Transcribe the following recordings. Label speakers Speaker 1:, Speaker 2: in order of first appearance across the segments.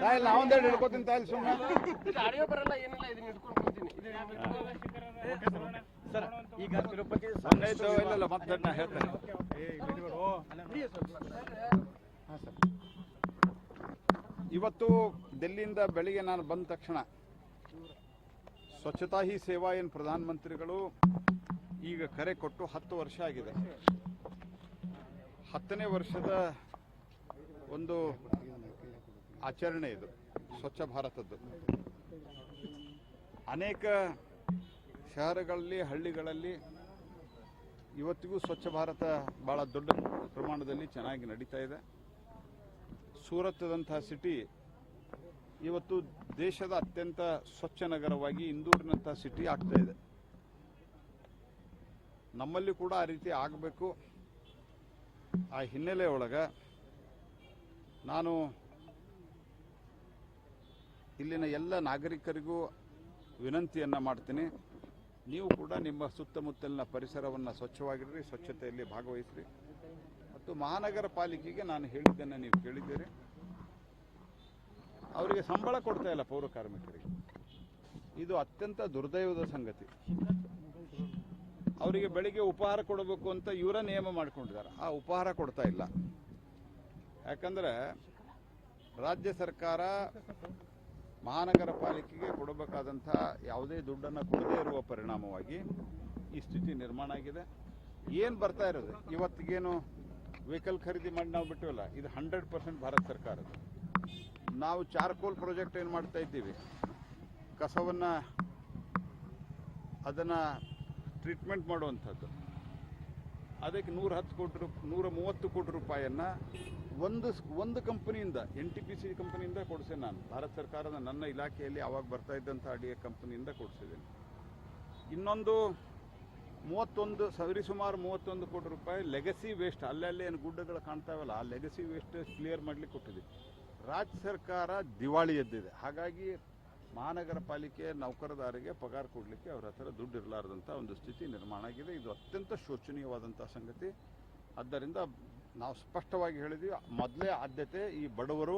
Speaker 1: ತಾಯಿಲ್ ಸುಮ್ಮನೆ
Speaker 2: ಈಗ ತಿರುಪತಿ
Speaker 1: ಇವತ್ತು ಡೆಲ್ಲಿಯಿಂದ ಬೆಳಿಗ್ಗೆ ನಾನು ಬಂದ ತಕ್ಷಣ ಸ್ವಚ್ಛತಾ ಹಿ ಸೇವಾ ಏನು ಪ್ರಧಾನಮಂತ್ರಿಗಳು ಈಗ ಕರೆ ಕೊಟ್ಟು ಹತ್ತು ವರ್ಷ ಆಗಿದೆ. ಹತ್ತನೇ ವರ್ಷದ ಒಂದು ಆಚರಣೆ ಇದು, ಸ್ವಚ್ಛ ಭಾರತದ್ದು. ಅನೇಕ ಶಹರಗಳಲ್ಲಿ ಹಳ್ಳಿಗಳಲ್ಲಿ ಇವತ್ತಿಗೂ ಸ್ವಚ್ಛ ಭಾರತ ಭಾಳ ದೊಡ್ಡ ಪ್ರಮಾಣದಲ್ಲಿ ಚೆನ್ನಾಗಿ ನಡೀತಾ ಇದೆ. ಸೂರತ್ದಂತಹ ಸಿಟಿ ಇವತ್ತು ದೇಶದ ಅತ್ಯಂತ ಸ್ವಚ್ಛ ನಗರವಾಗಿ ಇಂದೂರಿನಂಥ ಸಿಟಿ ಆಗ್ತಾ ಇದೆ. ನಮ್ಮಲ್ಲಿ ಕೂಡ ಆ ರೀತಿ ಆಗಬೇಕು. ಆ ಹಿನ್ನೆಲೆ ಒಳಗೆ ನಾನು ಇಲ್ಲಿನ ಎಲ್ಲ ನಾಗರಿಕರಿಗೂ ವಿನಂತಿಯನ್ನು ಮಾಡ್ತೀನಿ. ನೀವು ಕೂಡ ನಿಮ್ಮ ಸುತ್ತಮುತ್ತಲಿನ ಪರಿಸರವನ್ನು ಸ್ವಚ್ಛವಾಗಿರ್ರಿ, ಸ್ವಚ್ಛತೆಯಲ್ಲಿ ಭಾಗವಹಿಸ್ರಿ. ಮತ್ತು ಮಹಾನಗರ ಪಾಲಿಕೆಗೆ ನಾನು ಹೇಳಿದ್ದನ್ನು ನೀವು ಕೇಳಿದ್ದೀರಿ. ಅವರಿಗೆ ಸಂಬಳ ಕೊಡ್ತಾ ಇಲ್ಲ ಪೌರ ಕಾರ್ಮಿಕರಿಗೆ. ಇದು ಅತ್ಯಂತ ದುರ್ದೈವದ ಸಂಗತಿ. ಅವರಿಗೆ ಬೆಳಿಗ್ಗೆ ಉಪಹಾರ ಕೊಡಬೇಕು ಅಂತ ಇವರ ನಿಯಮ ಮಾಡಿಕೊಂಡಿದ್ದಾರೆ. ಆ ಉಪಹಾರ ಕೊಡ್ತಾ ಇಲ್ಲ. ಯಾಕಂದ್ರೆ ರಾಜ್ಯ ಸರ್ಕಾರ ಮಹಾನಗರ ಪಾಲಿಕೆಗೆ ಕೊಡಬೇಕಾದಂಥ ಯಾವುದೇ ದುಡ್ಡನ್ನು ಕೊಡದೇ ಇರುವ ಪರಿಣಾಮವಾಗಿ ಈ ಸ್ಥಿತಿ ನಿರ್ಮಾಣ ಆಗಿದೆ. ಏನು ಬರ್ತಾ ಇರೋದು? ಇವತ್ತಿಗೇನು ವೆಹಿಕಲ್ ಖರೀದಿ ಮಾಡಿ ನಾವು ಬಿಟ್ಟಿವಲ್ಲ, ಇದು ಹಂಡ್ರೆಡ್ ಪರ್ಸೆಂಟ್ ಭಾರತ ಸರ್ಕಾರದ ನಾವು ಚಾರ್ಕೋಲ್ ಪ್ರಾಜೆಕ್ಟ್ ಏನು ಮಾಡ್ತಾ ಇದ್ದೀವಿ? ಕಸವನ್ನು ಅದನ್ನು ಟ್ರೀಟ್ಮೆಂಟ್ ಮಾಡುವಂಥದ್ದು. ಅದಕ್ಕೆ ನೂರ ಹತ್ತು ಕೋಟಿ ರೂಪ್, ನೂರ ಮೂವತ್ತು ಕೋಟಿ ರೂಪಾಯಿಯನ್ನು ಒಂದು ಒಂದು ಕಂಪನಿಯಿಂದ ಎನ್ ಟಿ ಪಿ ಸಿ ಕಂಪನಿಯಿಂದ ಕೊಡಿಸಿದೆ ನಾನು. ಭಾರತ ಸರ್ಕಾರದ ನನ್ನ ಇಲಾಖೆಯಲ್ಲಿ ಆವಾಗ ಬರ್ತಾ ಇದ್ದಂಥ ಅಡಿಗೆ ಕಂಪನಿಯಿಂದ ಕೊಡಿಸಿದ್ದೇನೆ. ಇನ್ನೊಂದು ಮೂವತ್ತೊಂದು, ಸರಿಸುಮಾರು ಮೂವತ್ತೊಂದು ಕೋಟಿ ರೂಪಾಯಿ ಲೆಗಸಿ ವೇಸ್ಟ್ ಅಲ್ಲಲ್ಲಿ ಏನು ಗುಡ್ಡಗಳು ಕಾಣ್ತಾವಲ್ಲ, ಆ ಲೆಗಸಿ ವೇಸ್ಟ್ ಕ್ಲಿಯರ್ ಮಾಡಲಿಕ್ಕೆ ಕೊಟ್ಟಿದೆ ರಾಜ್ಯ ಸರ್ಕಾರ ದಿವಾಳಿ ಎದ್ದಿದೆ. ಹಾಗಾಗಿ ಮಹಾನಗರ ಪಾಲಿಕೆ ನೌಕರದಾರಿಗೆ ಪಗಾರ ಕೊಡಲಿಕ್ಕೆ ಅವರ ಹತ್ರ ದುಡ್ಡು ಇರಲಾರ್ದಂಥ ಒಂದು ಸ್ಥಿತಿ ನಿರ್ಮಾಣ ಆಗಿದೆ. ಇದು ಅತ್ಯಂತ ಶೋಚನೀಯವಾದಂಥ ಸಂಗತಿ. ಆದ್ದರಿಂದ ನಾವು ಸ್ಪಷ್ಟವಾಗಿ ಹೇಳಿದ್ವಿ, ಮೊದಲೇ ಆದ್ಯತೆ ಈ ಬಡವರು,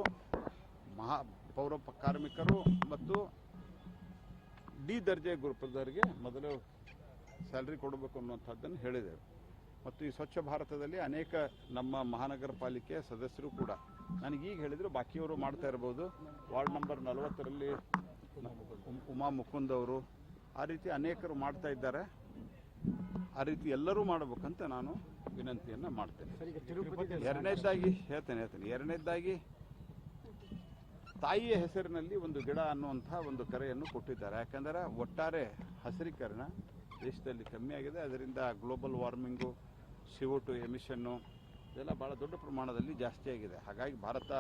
Speaker 1: ಮಹಾ ಪೌರ ಕಾರ್ಮಿಕರು ಮತ್ತು ಡಿ ದರ್ಜೆ ಗುರುಪದವರಿಗೆ ಮೊದಲು ಸ್ಯಾಲ್ರಿ ಕೊಡಬೇಕು ಅನ್ನುವಂಥದ್ದನ್ನು ಹೇಳಿದೆವು ಮತ್ತು ಈ ಸ್ವಚ್ಛ ಭಾರತದಲ್ಲಿ ಅನೇಕ ನಮ್ಮ ಮಹಾನಗರ ಪಾಲಿಕೆ ಸದಸ್ಯರು ಕೂಡ, ನನಗೀಗ ಹೇಳಿದ್ರು, ಬಾಕಿಯವರು ಮಾಡ್ತಾ ಇರ್ಬೋದು. ವಾರ್ಡ್ ನಂಬರ್ ನಲವತ್ತರಲ್ಲಿ ಉಮ್- ಮುಕುಂದ್ ಅವರು ಆ ರೀತಿ ಅನೇಕರು ಮಾಡ್ತಾ ಇದ್ದಾರೆ. ಆ ರೀತಿ ಎಲ್ಲರೂ ಮಾಡಬೇಕಂತ ನಾನು ವಿನಂತಿಯನ್ನ ಮಾಡ್ತೇನೆ. ಎರಡನೇದಾಗಿ ಹೇಳ್ತೇನೆ ಹೇಳ್ತೇನೆ. ಎರಡನೇದಾಗಿ ತಾಯಿಯ ಹೆಸರಿನಲ್ಲಿ ಒಂದು ಗಿಡ ಅನ್ನುವಂತಹ ಒಂದು ಕರೆಯನ್ನು ಕೊಟ್ಟಿದ್ದಾರೆ. ಯಾಕಂದರೆ ಒಟ್ಟಾರೆ ಹಸಿರೀಕರಣ ದೇಶದಲ್ಲಿ ಕಮ್ಮಿ ಆಗಿದೆ. ಅದರಿಂದ global warming C O two emission ಇದೆಲ್ಲ ಭಾಳ ದೊಡ್ಡ ಪ್ರಮಾಣದಲ್ಲಿ ಜಾಸ್ತಿ ಆಗಿದೆ. ಹಾಗಾಗಿ ಭಾರತ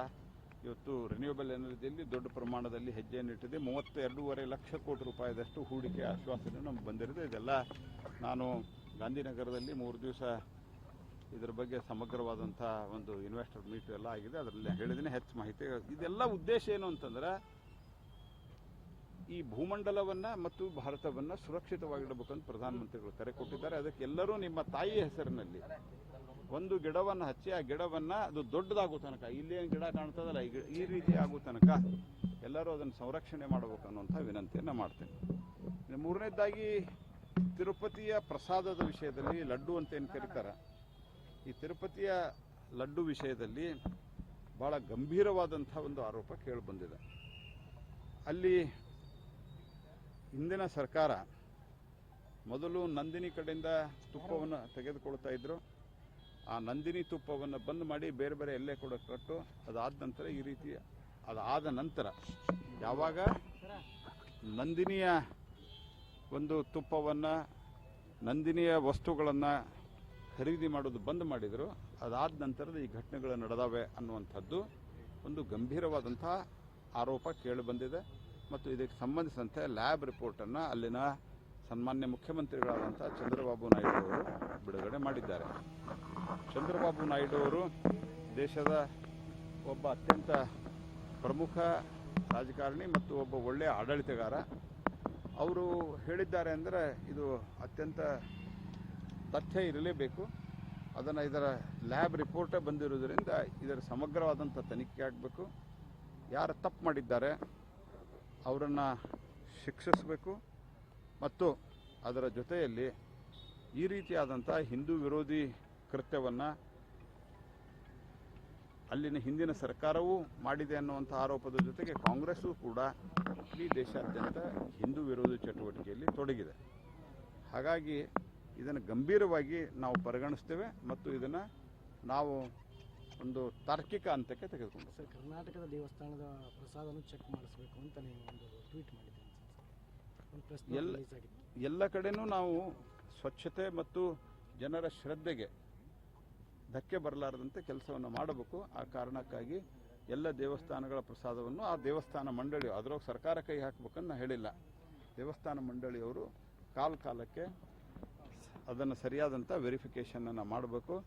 Speaker 1: ಇವತ್ತು ರಿನ್ಯೂಯಬಲ್ ಎನರ್ಜಿಯಲ್ಲಿ ದೊಡ್ಡ ಪ್ರಮಾಣದಲ್ಲಿ ಹೆಜ್ಜೆಯನ್ನು ಇಟ್ಟಿದೆ. ಮೂವತ್ತ ಎರಡೂವರೆ ಲಕ್ಷ ಕೋಟಿ ರೂಪಾಯಿದಷ್ಟು ಹೂಡಿಕೆ ಆಶ್ವಾಸನೆ ನಮ್ಗೆ ಬಂದಿರೋದು ಇದೆಲ್ಲ ನಾನು ಗಾಂಧಿನಗರದಲ್ಲಿ ಮೂರು ದಿವಸ ಇದರ ಬಗ್ಗೆ ಸಮಗ್ರವಾದಂಥ ಒಂದು ಇನ್ವೆಸ್ಟರ್ ಮೀಟ್ ಎಲ್ಲ ಆಗಿದೆ. ಅದರಲ್ಲಿ ಹೇಳಿದ್ದೀನಿ ಹೆಚ್ಚು ಮಾಹಿತಿ. ಇದೆಲ್ಲ ಉದ್ದೇಶ ಏನು ಅಂತಂದ್ರೆ, ಈ ಭೂಮಂಡಲವನ್ನು ಮತ್ತು ಭಾರತವನ್ನ ಸುರಕ್ಷಿತವಾಗಿಡಬೇಕಂತ ಪ್ರಧಾನಮಂತ್ರಿಗಳು ಕರೆ ಕೊಟ್ಟಿದ್ದಾರೆ. ಅದಕ್ಕೆಲ್ಲರೂ ನಿಮ್ಮ ತಾಯಿಯ ಹೆಸರಿನಲ್ಲಿ ಒಂದು ಗಿಡವನ್ನು ಹಚ್ಚಿ, ಆ ಗಿಡವನ್ನು ಅದು ದೊಡ್ಡದಾಗೋ ತನಕ ಇಲ್ಲೇನು ಗಿಡ ಕಾಣ್ತದಲ್ಲ ಈ ರೀತಿ ಆಗೋ ತನಕ ಎಲ್ಲರೂ ಅದನ್ನು ಸಂರಕ್ಷಣೆ ಮಾಡಬೇಕು ಅನ್ನುವಂಥ ವಿನಂತಿಯನ್ನು ಮಾಡ್ತೇನೆ. ಮೂರನೇದಾಗಿ, ತಿರುಪತಿಯ ಪ್ರಸಾದದ ವಿಷಯದಲ್ಲಿ ಲಡ್ಡು ಅಂತ ಏನು ಕರೀತಾರೆ? ಈ ತಿರುಪತಿಯ ಲಡ್ಡು ವಿಷಯದಲ್ಲಿ ಭಾಳ ಗಂಭೀರವಾದಂಥ ಒಂದು ಆರೋಪ ಕೇಳಿಬಂದಿದೆ ಅಲ್ಲಿ ಹಿಂದಿನ ಸರ್ಕಾರ ಮೊದಲು ನಂದಿನಿ ಕಡೆಯಿಂದ ತುಪ್ಪವನ್ನು ತೆಗೆದುಕೊಳ್ತಾ ಇದ್ರು. ಆ ನಂದಿನಿ ತುಪ್ಪವನ್ನು ಬಂದ್ ಮಾಡಿ ಬೇರೆ ಬೇರೆ ಎಲ್ಲೇ ಕೂಡ ಕಟ್ಟು, ಅದಾದ ನಂತರ ಈ ರೀತಿ ಅದಾದ ನಂತರ ಯಾವಾಗ ನಂದಿನಿಯ ಒಂದು ತುಪ್ಪವನ್ನು, ನಂದಿನಿಯ ವಸ್ತುಗಳನ್ನು ಖರೀದಿ ಮಾಡೋದು ಬಂದ್ ಮಾಡಿದರು, ಅದಾದ ನಂತರದ ಈ ಘಟನೆಗಳು ನಡೆದಾವೆ ಅನ್ನುವಂಥದ್ದು ಒಂದು ಗಂಭೀರವಾದಂಥ ಆರೋಪ ಕೇಳಿಬಂದಿದೆ ಮತ್ತು ಇದಕ್ಕೆ ಸಂಬಂಧಿಸಿದಂತೆ ಲ್ಯಾಬ್ ರಿಪೋರ್ಟನ್ನು ಅಲ್ಲಿನ ಸನ್ಮಾನ್ಯ ಮುಖ್ಯಮಂತ್ರಿಗಳಾದಂಥ ಚಂದ್ರಬಾಬು ನಾಯ್ಡು ಅವರು ಬಿಡುಗಡೆ ಮಾಡಿದ್ದಾರೆ. ಚಂದ್ರಬಾಬು ನಾಯ್ಡು ಅವರು ದೇಶದ ಒಬ್ಬ ಅತ್ಯಂತ ಪ್ರಮುಖ ರಾಜಕಾರಣಿ ಮತ್ತು ಒಬ್ಬ ಒಳ್ಳೆಯ ಆಡಳಿತಗಾರ. ಅವರು ಹೇಳಿದ್ದಾರೆ ಅಂದರೆ ಇದು ಅತ್ಯಂತ ತಥ್ಯ ಇರಲೇಬೇಕು. ಅದನ್ನು ಇದರ ಲ್ಯಾಬ್ ರಿಪೋರ್ಟೇ ಬಂದಿರುವುದರಿಂದ ಇದರ ಸಮಗ್ರವಾದಂಥ ತನಿಖೆ ಆಗಬೇಕು. ಯಾರು ತಪ್ಪು ಮಾಡಿದ್ದಾರೆ, ಅವರನ್ನು ಶಿಕ್ಷಿಸಬೇಕು. ಮತ್ತು ಅದರ ಜೊತೆಯಲ್ಲಿ ಈ ರೀತಿಯಾದಂಥ ಹಿಂದೂ ವಿರೋಧಿ ಕೃತ್ಯವನ್ನು ಅಲ್ಲಿನ ಹಿಂದಿನ ಸರ್ಕಾರವೂ ಮಾಡಿದೆ ಅನ್ನುವಂಥ ಆರೋಪದ ಜೊತೆಗೆ ಕಾಂಗ್ರೆಸ್ಸು ಕೂಡ ಇಡೀ ದೇಶಾದ್ಯಂತ ಹಿಂದೂ ವಿರೋಧಿ ಚಟುವಟಿಕೆಯಲ್ಲಿ ತೊಡಗಿದೆ. ಹಾಗಾಗಿ ಇದನ್ನು ಗಂಭೀರವಾಗಿ ನಾವು ಪರಿಗಣಿಸ್ತೇವೆ ಮತ್ತು ಇದನ್ನು ನಾವು ಒಂದು ತಾರ್ಕಿಕ ಹಂತಕ್ಕೆ ತೆಗೆದುಕೊಂಡು
Speaker 3: ಸರ್, ಕರ್ನಾಟಕದ ದೇವಸ್ಥಾನದ ಪ್ರಸಾದವನ್ನು ಚೆಕ್ ಮಾಡಿಸ್ಬೇಕು ಅಂತ ನೀವು ಒಂದು ಟ್ವೀಟ್ ಪ್ರೆಸ್
Speaker 1: ಎಲ್ಲ- ಎಲ್ಲ ಕಡೆನೂ ನಾವು ಸ್ವಚ್ಛತೆ ಮತ್ತು ಜನರ ಶ್ರದ್ಧೆಗೆ ಧಕ್ಕೆ ಬರಲಾರದಂತೆ ಕೆಲಸವನ್ನು ಮಾಡಬೇಕು. ಆ ಕಾರಣಕ್ಕಾಗಿ ಎಲ್ಲ ದೇವಸ್ಥಾನಗಳ ಪ್ರಸಾದವನ್ನು ಆ ದೇವಸ್ಥಾನ ಮಂಡಳಿ ಅದರೊಳಗೆ ಸರ್ಕಾರ ಕೈ ಹಾಕಬೇಕಂತ ಹೇಳಿಲ್ಲ. ದೇವಸ್ಥಾನ ಮಂಡಳಿಯವರು ಕಾಲ ಕಾಲಕ್ಕೆ ಅದನ್ನು ಸರಿಯಾದಂಥ ವೆರಿಫಿಕೇಷನನ್ನು ಮಾಡಬೇಕು.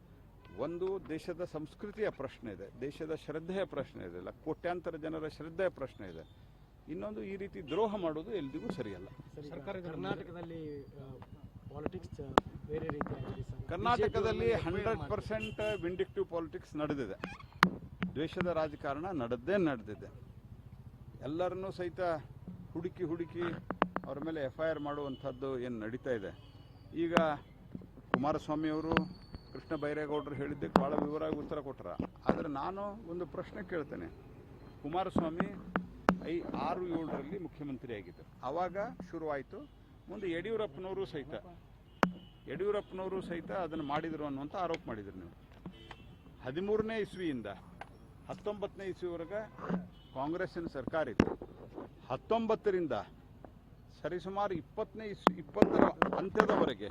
Speaker 1: ಒಂದು ದೇಶದ ಸಂಸ್ಕೃತಿಯ ಪ್ರಶ್ನೆ ಇದೆ ದೇಶದ ಶ್ರದ್ಧೆಯ ಪ್ರಶ್ನೆ ಇದೆ ಇಲ್ಲ ಕೋಟ್ಯಾಂತರ ಜನರ ಶ್ರದ್ಧೆಯ ಪ್ರಶ್ನೆ ಇದೆ. ಇನ್ನೊಂದು ಈ ರೀತಿ ದ್ರೋಹ ಮಾಡೋದು ಎಲ್ರಿಗೂ ಸರಿಯಲ್ಲ.
Speaker 2: ಸರ್ಕಾರ
Speaker 3: ಕರ್ನಾಟಕದಲ್ಲಿ ಪಾಲಿಟಿಕ್ಸ್ ಬೇರೆ ರೀತಿ
Speaker 1: ಕರ್ನಾಟಕದಲ್ಲಿ ಹಂಡ್ರೆಡ್ ಪರ್ಸೆಂಟ್ ವಿಂಡಿಕ್ಟಿವ್ ಪಾಲಿಟಿಕ್ಸ್ ನಡೆದಿದೆ. ದ್ವೇಷದ ರಾಜಕಾರಣ ನಡೆದೇ ನಡೆದಿದೆ. ಎಲ್ಲರನ್ನೂ ಸಹಿತ ಹುಡುಕಿ ಹುಡುಕಿ ಅವ್ರ ಮೇಲೆ ಎಫ್ ಐ ಆರ್ ಮಾಡುವಂಥದ್ದು ಏನು ನಡೀತಾ ಇದೆ. ಈಗ ಕುಮಾರಸ್ವಾಮಿ ಅವರು ಕೃಷ್ಣ ಬೈರೇಗೌಡರು ಹೇಳಿದ್ದಕ್ಕೆ ಭಾಳ ವಿವರವಾಗಿ ಉತ್ತರ ಕೊಟ್ಟರ ಆದರೆ ನಾನು ಒಂದು ಪ್ರಶ್ನೆ ಕೇಳ್ತೇನೆ. ಕುಮಾರಸ್ವಾಮಿ ಐ ಆರು ಏಳರಲ್ಲಿ ಮುಖ್ಯಮಂತ್ರಿಯಾಗಿದ್ದರು ಆವಾಗ ಶುರುವಾಯಿತು. ಮುಂದೆ ಯಡಿಯೂರಪ್ಪನವರು ಸಹಿತ. ಯಡಿಯೂರಪ್ಪನವರು ಸಹಿತ ಅದನ್ನು ಮಾಡಿದರು ಅನ್ನುವಂಥ ಆರೋಪ ಮಾಡಿದರು ನೀವು. ಹದಿಮೂರನೇ ಇಸ್ವಿಯಿಂದ ಹತ್ತೊಂಬತ್ತನೇ ಇಸ್ವಿವರೆಗೆ ಕಾಂಗ್ರೆಸ್ಸಿನ ಸರ್ಕಾರ ಇತ್ತು. ಹತ್ತೊಂಬತ್ತರಿಂದ ಸರಿಸುಮಾರು ಇಪ್ಪತ್ತನೇ ಇಸ್ ಇಪ್ಪತ್ತರ ಅಂತ್ಯದವರೆಗೆ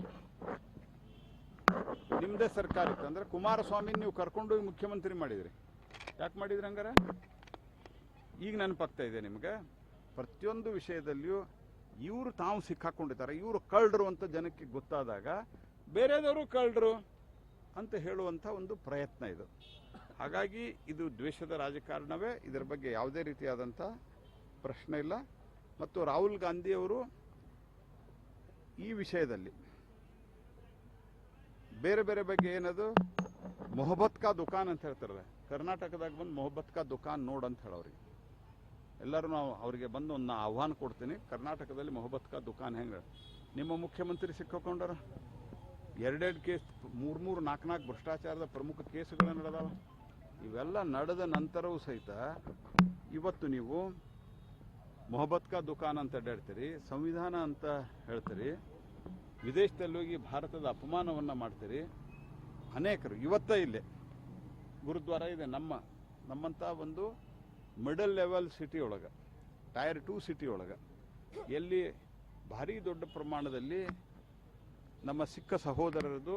Speaker 1: ನಿಮ್ಮದೇ ಸರ್ಕಾರ ಇತ್ತು. ಅಂದರೆ ಕುಮಾರಸ್ವಾಮಿ ನೀವು ಕರ್ಕೊಂಡು ಮುಖ್ಯಮಂತ್ರಿ ಮಾಡಿದ್ರಿ. ಯಾಕೆ ಮಾಡಿದ್ರಿ ಹಂಗಾರೆ? ಈಗ ನೆನಪಾಗ್ತಾ ಇದೆ ನಿಮಗೆ? ಪ್ರತಿಯೊಂದು ವಿಷಯದಲ್ಲಿಯೂ ಇವರು ತಾವು ಸಿಕ್ಕಾಕೊಂಡಿದ್ದಾರೆ, ಇವರು ಕಳ್ಳರು ಅಂತ ಜನಕ್ಕೆ ಗೊತ್ತಾದಾಗ ಬೇರೆದವರು ಕಳ್ಳರು ಅಂತ ಹೇಳುವಂಥ ಒಂದು ಪ್ರಯತ್ನ ಇದು. ಹಾಗಾಗಿ ಇದು ದ್ವೇಷದ ರಾಜಕಾರಣವೇ. ಇದರ ಬಗ್ಗೆ ಯಾವುದೇ ರೀತಿಯಾದಂಥ ಪ್ರಶ್ನೆ ಇಲ್ಲ. ಮತ್ತು ರಾಹುಲ್ ಗಾಂಧಿಯವರು ಈ ವಿಷಯದಲ್ಲಿ ಬೇರೆ ಬೇರೆ ಬಗ್ಗೆ ಏನದು? ಮೊಹಬತ್ ಕಾ ದುಕಾನ್ ಅಂತ ಹೇಳ್ತಾರೆ ಕರ್ನಾಟಕದಾಗ ಬಂದು ಮೊಹಬತ್ ಕಾ ದುಕಾನ್ ನೋಡ್ ಅಂತ ಹೇಳೋರಿಗೆ ಎಲ್ಲರೂ ನಾವು ಅವರಿಗೆ ಬಂದು ಒಂದು ನಾ ಆಹ್ವಾನ ಕೊಡ್ತೀನಿ. ಕರ್ನಾಟಕದಲ್ಲಿ ಮೊಹಬ್ಬತ್ ಕಾ ದುಕಾನ್ ಹೆಂಗೆ? ನಿಮ್ಮ ಮುಖ್ಯಮಂತ್ರಿ ಸಿಕ್ಕೊಂಡಾರ ಎರಡೆರಡು ಕೇಸ್, ಮೂರು ಮೂರು ನಾಲ್ಕು ನಾಲ್ಕು ಭ್ರಷ್ಟಾಚಾರದ ಪ್ರಮುಖ ಕೇಸುಗಳು ನಡೆದಾವ. ಇವೆಲ್ಲ ನಡೆದ ನಂತರವೂ ಸಹಿತ ಇವತ್ತು ನೀವು ಮೊಹಬ್ಬತ್ ಕಾ ದುಕಾನ್ ಅಂತ ಅಡ್ಡಾಡ್ತೀರಿ, ಸಂವಿಧಾನ ಅಂತ ಹೇಳ್ತೀರಿ, ವಿದೇಶದಲ್ಲಿ ಹೋಗಿ ಭಾರತದ ಅಪಮಾನವನ್ನು ಮಾಡ್ತೀರಿ. ಅನೇಕರು ಇವತ್ತೇ ಇಲ್ಲೇ. ಗುರುದ್ವಾರ ಇದೆ ನಮ್ಮ ನಮ್ಮಂಥ ಒಂದು ಮಿಡಲ್ ಲೆವೆಲ್ ಸಿಟಿ ಒಳಗೆ ಟೈರ್ ಟೂ ಸಿಟಿ ಒಳಗೆ, ಎಲ್ಲಿ ಭಾರಿ ದೊಡ್ಡ ಪ್ರಮಾಣದಲ್ಲಿ ನಮ್ಮ ಸಿಕ್ಕ ಸಹೋದರರದು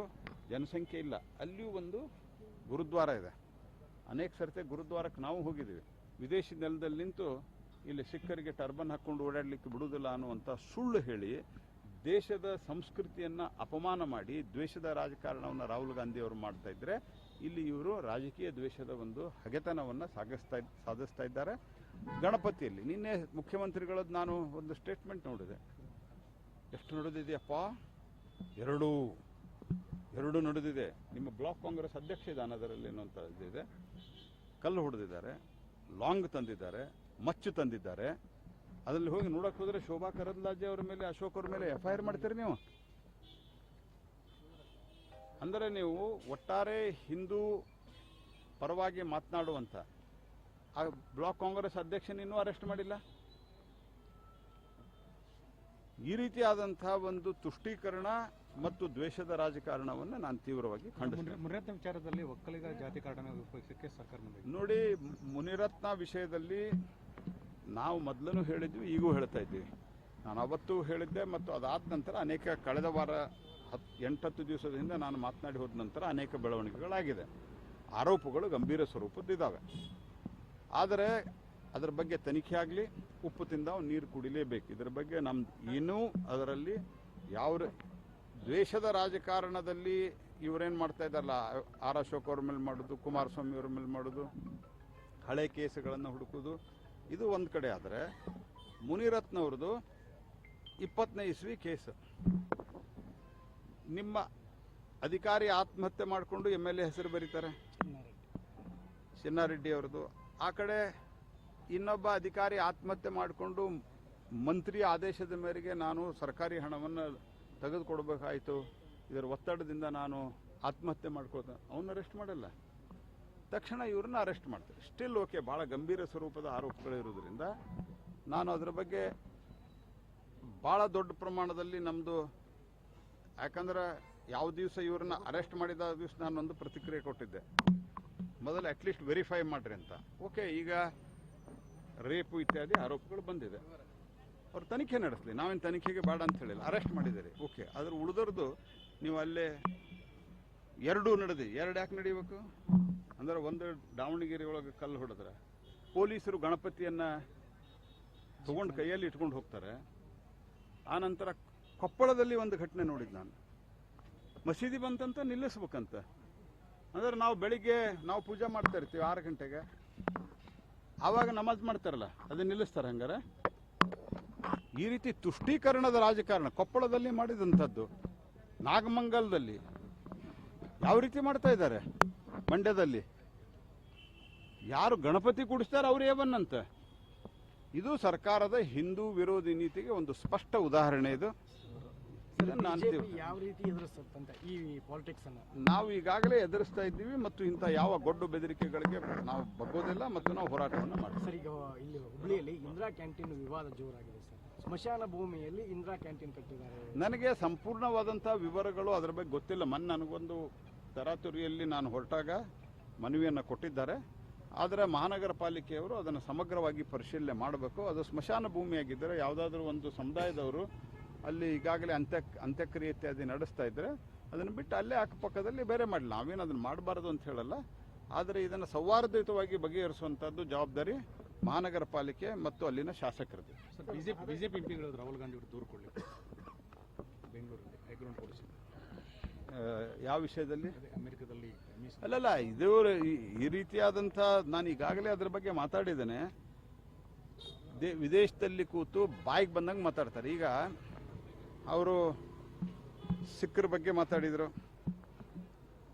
Speaker 1: ಜನಸಂಖ್ಯೆ ಇಲ್ಲ. ಅಲ್ಲಿಯೂ ಒಂದು ಗುರುದ್ವಾರ ಇದೆ. ಅನೇಕ ಸರ್ತಿ ಗುರುದ್ವಾರಕ್ಕೆ ನಾವು ಹೋಗಿದ್ದೀವಿ. ವಿದೇಶಿ ನೆಲದಲ್ಲಿ ನಿಂತು ಇಲ್ಲಿ ಸಿಕ್ಕರಿಗೆ ಟರ್ಬನ್ ಹಾಕ್ಕೊಂಡು ಓಡಾಡಲಿಕ್ಕೆ ಬಿಡುವುದಿಲ್ಲ ಅನ್ನುವಂಥ ಸುಳ್ಳು ಹೇಳಿ ದೇಶದ ಸಂಸ್ಕೃತಿಯನ್ನು ಅಪಮಾನ ಮಾಡಿ ದ್ವೇಷದ ರಾಜಕಾರಣವನ್ನು ರಾಹುಲ್ ಗಾಂಧಿ ಅವರು ಮಾಡ್ತಾ ಇದ್ರೆ ಇಲ್ಲಿ ಇವರು ರಾಜಕೀಯ ದ್ವೇಷದ ಒಂದು ಹಗೆತನವನ್ನು ಸಾಗಿಸ್ತಾ ಸಾಧಿಸ್ತಾ ಇದ್ದಾರೆ. ಗಣಪತಿಯಲ್ಲಿ ನಿನ್ನೆ ಮುಖ್ಯಮಂತ್ರಿಗಳದ್ದು ನಾನು ಒಂದು ಸ್ಟೇಟ್ಮೆಂಟ್ ನೋಡಿದೆ. ಎಷ್ಟು ನಡೆದಿದೆಯಪ್ಪ? ಎರಡು. ಎರಡು ನಡೆದಿದೆ. ನಿಮ್ಮ ಬ್ಲಾಕ್ ಕಾಂಗ್ರೆಸ್ ಅಧ್ಯಕ್ಷ ಇದ್ದಾನೆ ಅದರಲ್ಲಿ ಅಂತ ಇದೆ ಕಲ್ಲು ಹೊಡೆದಿದ್ದಾರೆ, ಲಾಂಗ್ ತಂದಿದ್ದಾರೆ, ಮಚ್ಚು ತಂದಿದ್ದಾರೆ. ಅದರಲ್ಲಿ ಹೋಗಿ ನೋಡಕ್ಕೆ ಹೋದ್ರೆ ಶೋಭಾ ಕರಂದ್ಲಾಜೆ ಅವರ ಮೇಲೆ ಅಶೋಕ್ ಅವ್ರ ಮೇಲೆ ಎಫ್ ಐ ಆರ್ ಮಾಡ್ತೀರಿ ನೀವು? ಅಂದರೆ ನೀವು ಒಟ್ಟಾರೆ ಹಿಂದೂ ಪರವಾಗಿ ಮಾತನಾಡುವಂಥ ಆ ಬ್ಲಾಕ್ ಕಾಂಗ್ರೆಸ್ ಅಧ್ಯಕ್ಷನ ಇನ್ನೂ ಅರೆಸ್ಟ್ ಮಾಡಿಲ್ಲ? ಈ ರೀತಿಯಾದಂಥ ಒಂದು ತುಷ್ಟೀಕರಣ ಮತ್ತು ದ್ವೇಷದ ರಾಜಕಾರಣವನ್ನು ನಾನು ತೀವ್ರವಾಗಿ
Speaker 2: ಮುನಿರತ್ನ ವಿಚಾರದಲ್ಲಿ ಒಕ್ಕಲಿಗ ಜಾತಿ ಕಾರಣ ಉಪಯೋಗಿಸಕ್ಕೆ ಸರ್ಕಾರ
Speaker 1: ನೋಡಿ ಮುನಿರತ್ನ ವಿಷಯದಲ್ಲಿ ನಾವು ಮೊದಲೂ ಹೇಳಿದ್ವಿ ಈಗೂ ಹೇಳ್ತಾ ಇದ್ದೀವಿ. ನಾನು ಅವತ್ತು ಹೇಳಿದ್ದೆ ಮತ್ತು ಅದಾದ ನಂತರ ಅನೇಕ ಕಳೆದ ವಾರ ಹತ್ ಎಂಟತ್ತು ದಿವಸದ ಹಿಂದೆ ನಾನು ಮಾತನಾಡಿ ಹೋದ ನಂತರ ಅನೇಕ ಬೆಳವಣಿಗೆಗಳಾಗಿದೆ. ಆರೋಪಗಳು ಗಂಭೀರ ಸ್ವರೂಪದ್ದಿದ್ದಾವೆ. ಆದರೆ ಅದರ ಬಗ್ಗೆ ತನಿಖೆ ಆಗಲಿ, ಉಪ್ಪು ತಿಂದ ನೀರು ಕುಡಿಲೇಬೇಕು. ಇದರ ಬಗ್ಗೆ ನಮ್ಮ ಏನೂ ಅದರಲ್ಲಿ ಯಾವ ದ್ವೇಷದ ರಾಜಕಾರಣದಲ್ಲಿ ಇವರೇನು ಮಾಡ್ತಾ ಇದ್ದಾರಲ್ಲ ಆರ್ ಅಶೋಕ್ ಅವ್ರ ಮೇಲೆ ಮಾಡೋದು, ಕುಮಾರಸ್ವಾಮಿ ಅವ್ರ ಮೇಲೆ ಮಾಡೋದು, ಹಳೆ ಕೇಸುಗಳನ್ನು ಹುಡುಕೋದು, ಇದು ಒಂದು ಕಡೆ ಆದರೆ ಮುನಿರತ್ನವ್ರದ್ದು ಇಪ್ಪತ್ತನೇ ಇಸ್ವಿ ಕೇಸು. ನಿಮ್ಮ ಅಧಿಕಾರಿ ಆತ್ಮಹತ್ಯೆ ಮಾಡಿಕೊಂಡು ಎಂ ಎಲ್ ಎ ಹೆಸರು ಬರೀತಾರೆ?
Speaker 3: ಚಿನ್ನಾರೆಡ್ಡಿ
Speaker 1: ಅವ್ರದ್ದು. ಆ ಕಡೆ ಇನ್ನೊಬ್ಬ ಅಧಿಕಾರಿ ಆತ್ಮಹತ್ಯೆ ಮಾಡಿಕೊಂಡು ಮಂತ್ರಿ ಆದೇಶದ ಮೇರೆಗೆ ನಾನು ಸರ್ಕಾರಿ ಹಣವನ್ನು ತೆಗೆದುಕೊಡ್ಬೇಕಾಯಿತು. ಇದರ ಒತ್ತಡದಿಂದ ನಾನು ಆತ್ಮಹತ್ಯೆ ಮಾಡ್ಕೋತ ಅವನ್ನ ಅರೆಸ್ಟ್ ಮಾಡಲ್ಲ. ತಕ್ಷಣ ಇವ್ರನ್ನ ಅರೆಸ್ಟ್ ಮಾಡ್ತಾರೆ. ಸ್ಟಿಲ್ ಓಕೆ ಭಾಳ ಗಂಭೀರ ಸ್ವರೂಪದ ಆರೋಪಗಳಿರೋದ್ರಿಂದ ನಾನು ಅದರ ಬಗ್ಗೆ ಭಾಳ ದೊಡ್ಡ ಪ್ರಮಾಣದಲ್ಲಿ ನಮ್ಮದು ಯಾಕಂದ್ರೆ ಯಾವ ದಿವಸ ಇವ್ರನ್ನ ಅರೆಸ್ಟ್ ಮಾಡಿದ ದಿವಸ ನಾನೊಂದು ಪ್ರತಿಕ್ರಿಯೆ ಕೊಟ್ಟಿದ್ದೆ. ಮೊದಲು ಅಟ್ಲೀಸ್ಟ್ ವೆರಿಫೈ ಮಾಡ್ರಿ ಅಂತ. ಓಕೆ ಈಗ ರೇಪು ಇತ್ಯಾದಿ ಆರೋಪಗಳು ಬಂದಿದೆ. ಅವ್ರು ತನಿಖೆ ನಡೆಸಲಿ. ನಾವೇನು ತನಿಖೆಗೆ ಬೇಡ ಅಂತ ಹೇಳಿಲ್ಲ. ಅರೆಸ್ಟ್ ಮಾಡಿದ್ದಾರೆ. ಓಕೆ ಅದ್ರ ಉಳಿದ್ರದ್ದು ನೀವು ಅಲ್ಲೇ ಎರಡೂ ನಡೆದಿ. ಎರಡು ಯಾಕೆ ನಡೀಬೇಕು ಅಂದ್ರೆ ಒಂದು ದಾವಣಗೆರೆ ಒಳಗೆ ಕಲ್ಲು ಹೊಡೆದ್ರೆ. ಪೊಲೀಸರು ಗಣಪತಿಯನ್ನ ತಗೊಂಡು ಕೈಯಲ್ಲಿ ಇಟ್ಕೊಂಡು ಹೋಗ್ತಾರೆ. ಆ ನಂತರ ಕೊಪ್ಪಳದಲ್ಲಿ ಒಂದು ಘಟನೆ ನೋಡಿದ್ದು ನಾನು. ಮಸೀದಿ ಬಂತಂತ ನಿಲ್ಲಿಸ್ಬೇಕಂತ. ಅಂದ್ರೆ ನಾವು ಬೆಳಿಗ್ಗೆ ನಾವು ಪೂಜೆ ಮಾಡ್ತಾ ಇರ್ತೀವಿ ಆರು ಗಂಟೆಗೆ. ಆವಾಗ ನಮಾಜ್ ಮಾಡ್ತಾರಲ್ಲ ಅದನ್ನ ನಿಲ್ಲಿಸ್ತಾರೆ ಹಂಗಾರೆ. ಈ ರೀತಿ ತುಷ್ಟೀಕರಣದ ರಾಜಕಾರಣ, ಕೊಪ್ಪಳದಲ್ಲಿ ಮಾಡಿದಂಥದ್ದು, ನಾಗಮಂಗಲದಲ್ಲಿ ಯಾವ ರೀತಿ ಮಾಡ್ತಾ ಇದ್ದಾರೆ? ಮಂಡ್ಯದಲ್ಲಿ. ಯಾರು ಗಣಪತಿ ಕೂಡಿಸ್ತಾರೆ ಅವ್ರು ಏವನ್ನಂತ ಇದು ಸರ್ಕಾರದ ಹಿಂದೂ ವಿರೋಧಿ ನೀತಿಗೆ ಒಂದು ಸ್ಪಷ್ಟ ಉದಾಹರಣೆ ಇದು ಇದನ್ನ ನಾನು
Speaker 3: ಬಿಜೆಪಿ
Speaker 1: ತೀವ್ರ-
Speaker 3: ಯಾವ ರೀತಿ ಎದುರಿಸುತ್ತಂತ ಈ ಪಾಲಿಟಿಕ್ಸ್ ಅನ್ನ?
Speaker 1: ನಾವು ಈಗಾಗಲೇ ಎದುರಿಸ್ತಾ ಇದ್ದೀವಿ ಮತ್ತು ಇಂಥ ಯಾವ ಗೊಡ್ಡು ಬೆದರಿಕೆಗಳಿಗೆ ನಾವು ಬಗ್ಗೋದಿಲ್ಲ ಮತ್ತು ನಾವು ಹೋರಾಟವನ್ನು ಮಾಡ್ತೀವಿ.
Speaker 3: ಸರ್ ಈಗ ಇಲ್ಲಿ ಹುಬ್ಳಿಯಲ್ಲಿ ಇಂದಿರಾ ಕ್ಯಾಂಟೀನ್ ವಿವಾದ ಜೋರಾಗಿದೆ ಸರ್. ಸ್ಮಶಾನ ಭೂಮಿಯಲ್ಲಿ ಇಂದಿರಾ ಕ್ಯಾಂಟೀನ್ ಕಟ್ಟಿದ್ದಾರೆ.
Speaker 1: ನನಗೆ ಸಂಪೂರ್ಣವಾದಂಥ ವಿವರಗಳು ಅದರ ಬಗ್ಗೆ ಗೊತ್ತಿಲ್ಲ. ಮೊನ್ನೆ ನನಗೊಂದು ತರಾತುರಿಯಲ್ಲಿ ನಾನು ಹೊರಟಾಗ ಮನವಿಯನ್ನು ಕೊಟ್ಟಿದ್ದಾರೆ. ಆದರೆ ಮಹಾನಗರ ಪಾಲಿಕೆಯವರು ಅದನ್ನು ಸಮಗ್ರವಾಗಿ ಪರಿಶೀಲನೆ ಮಾಡಬೇಕು. ಅದು ಸ್ಮಶಾನ ಭೂಮಿಯಾಗಿದ್ದರೆ ಯಾವುದಾದ್ರೂ ಒಂದು ಸಮುದಾಯದವರು ಅಲ್ಲಿ ಈಗಾಗಲೇ ಅಂತ್ಯ ಅಂತ್ಯಕ್ರಿಯೆ ಇತ್ಯಾದಿ ನಡೆಸ್ತಾ ಇದ್ದರೆ ಅದನ್ನು ಬಿಟ್ಟು ಅಲ್ಲೇ ಅಕ್ಕಪಕ್ಕದಲ್ಲಿ ಬೇರೆ ಮಾಡಲಿ. ನಾವೇನು ಅದನ್ನು ಮಾಡಬಾರ್ದು ಅಂತ ಹೇಳಲ್ಲ. ಆದರೆ ಇದನ್ನು ಸೌಹಾರ್ದಯುತವಾಗಿ ಬಗೆಹರಿಸುವಂಥದ್ದು ಜವಾಬ್ದಾರಿ ಮಹಾನಗರ ಪಾಲಿಕೆ ಮತ್ತು ಅಲ್ಲಿನ ಶಾಸಕರದ್ದು.
Speaker 2: ಬಿಜೆಪಿ ಬಿಜೆಪಿ ಎಂಪಿಗಳು ರಾಹುಲ್ ಗಾಂಧಿ ಅವರು ದೂರಕೊಳ್ಳಿ. ಬೆಂಗಳೂರಲ್ಲಿ ಹೈಗ್ರೌಂಡ್ ಪೊಲೀಸ್
Speaker 1: ಆ, ಯಾವ ವಿಷಯದಲ್ಲಿ?
Speaker 2: ಅಮೆರಿಕದಲ್ಲಿ
Speaker 1: ಅಲ್ಲಲ್ಲ ಇದು ಈ- ರೀತಿಯಾದಂಥ ನಾನು ಈಗಾಗಲೇ ಅದ್ರ ಬಗ್ಗೆ ಮಾತಾಡಿದ್ದೇನೆ. ವಿದೇಶದಲ್ಲಿ ಕೂತು ಬಾಯಿಗೆ ಬಂದಂಗೆ ಮಾತಾಡ್ತಾರೆ. ಈಗ ಅವರು ಸಿಖ್ರ ಬಗ್ಗೆ ಮಾತಾಡಿದರು.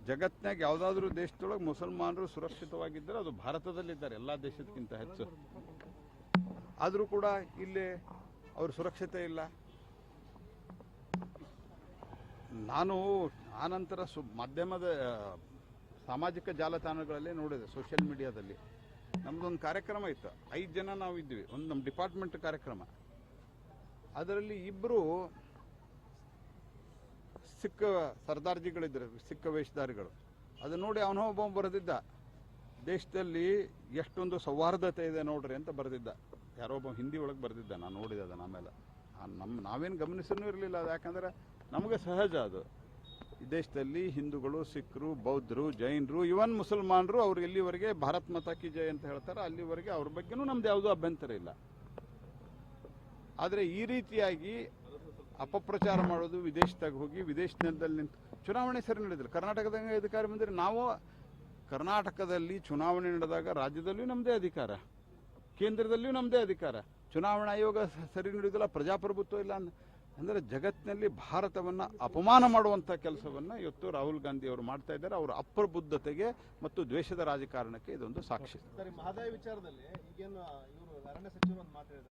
Speaker 1: ಜಗತ್ತಿನಾಗ ಯಾವುದಾದ್ರೂ ದೇಶದೊಳಗೆ ಮುಸಲ್ಮಾನರು ಸುರಕ್ಷಿತವಾಗಿದ್ದರೆ ಅದು ಭಾರತದಲ್ಲಿದ್ದಾರೆ, ಎಲ್ಲ ದೇಶಕ್ಕಿಂತ ಹೆಚ್ಚು. ಆದರೂ ಕೂಡ ಇಲ್ಲಿ ಅವ್ರ ಸುರಕ್ಷತೆ ಇಲ್ಲ. ನಾನು ಆನಂತರ ಸು ಮಾಧ್ಯಮದ, ಸಾಮಾಜಿಕ ಜಾಲತಾಣಗಳಲ್ಲಿ ನೋಡಿದೆ, ಸೋಷಿಯಲ್ ಮೀಡಿಯಾದಲ್ಲಿ. ನಮ್ಮದೊಂದು ಕಾರ್ಯಕ್ರಮ ಇತ್ತು, ಐದು ಜನ ನಾವು ಇದ್ವಿ ಒಂದು ನಮ್ಮ ಡಿಪಾರ್ಟ್ಮೆಂಟ್ ಕಾರ್ಯಕ್ರಮ. ಅದರಲ್ಲಿ ಇಬ್ಬರು ಸಿಕ್ಕ ಸರ್ದಾರ್ಜಿಗಳಿದ್ದರು, ಸಿಕ್ಕ ವೇಷಧಾರಿಗಳು. ಅದು ನೋಡಿ ಅವನೋ ಒಬ್ಬ ಬರೆದಿದ್ದ. ದೇಶದಲ್ಲಿ ಎಷ್ಟೊಂದು ಸೌಹಾರ್ದತೆ ಇದೆ ನೋಡ್ರಿ ಅಂತ ಬರೆದಿದ್ದ. ಯಾರೋ ಒಬ್ಬ ಹಿಂದಿ ಒಳಗೆ ಬರೆದಿದ್ದ, ನಾನು ನೋಡಿದೆ ಅದನ್ನ ಆಮೇಲೆ. ನಮ್ಮ ನಾವೇನು ಗಮನಿಸನೂ ಇರಲಿಲ್ಲ ಅದು, ಯಾಕಂದರೆ ನಮಗೆ ಸಹಜ ಅದು. ಈ ದೇಶದಲ್ಲಿ ಹಿಂದೂಗಳು, ಸಿಖ್ರು, ಬೌದ್ಧರು, ಜೈನರು, ಇವನ್ ಮುಸಲ್ಮಾನರು ಅವ್ರು ಎಲ್ಲಿವರೆಗೆ ಭಾರತ್ ಮಾತಾ ಕಿ ಜೈ ಅಂತ ಹೇಳ್ತಾರೆ ಅಲ್ಲಿವರೆಗೆ ಅವ್ರ ಬಗ್ಗೆನೂ ನಮ್ದು ಯಾವುದೂ ಅಭ್ಯಂತರ ಇಲ್ಲ. ಆದರೆ ಈ ರೀತಿಯಾಗಿ ಅಪಪ್ರಚಾರ ಮಾಡೋದು ವಿದೇಶದಾಗ ಹೋಗಿ ವಿದೇಶದಲ್ಲಿ ನಿಂತು ಚುನಾವಣೆ ಸರಿ ನಡೆದಿಲ್ಲ. ಕರ್ನಾಟಕದಾಗ ಅಧಿಕಾರ ಬಂದರೆ ನಾವು ಕರ್ನಾಟಕದಲ್ಲಿ ಚುನಾವಣೆ ನಡೆದಾಗ ರಾಜ್ಯದಲ್ಲಿಯೂ ನಮ್ಮದೇ ಅಧಿಕಾರ. ಕೇಂದ್ರದಲ್ಲಿಯೂ ನಮ್ಮದೇ ಅಧಿಕಾರ. ಚುನಾವಣಾ ಆಯೋಗ ಸರಿ ನಡೆಯೋದಿಲ್ಲ ಪ್ರಜಾಪ್ರಭುತ್ವ ಇಲ್ಲ ಅಂದ, ಅಂದರೆ ಜಗತ್ತಿನಲ್ಲಿ ಭಾರತವನ್ನು ಅಪಮಾನ ಮಾಡುವಂಥ ಕೆಲಸವನ್ನು ಇವತ್ತು ರಾಹುಲ್ ಗಾಂಧಿ ಅವರು ಮಾಡ್ತಾ ಇದ್ದಾರೆ. ಅವರ ಅಪ್ರಬುದ್ಧತೆಗೆ ಮತ್ತು ದ್ವೇಷದ ರಾಜಕಾರಣಕ್ಕೆ ಇದೊಂದು ಸಾಕ್ಷಿ.
Speaker 4: ಮಹದಾಯಿ ವಿಚಾರದಲ್ಲಿ ಈಗೇನು ಇವರು ಅರಣ್ಯ ಸಚಿವರು ಒಂದು ಮಾತು ಹೇಳಿದ್ರು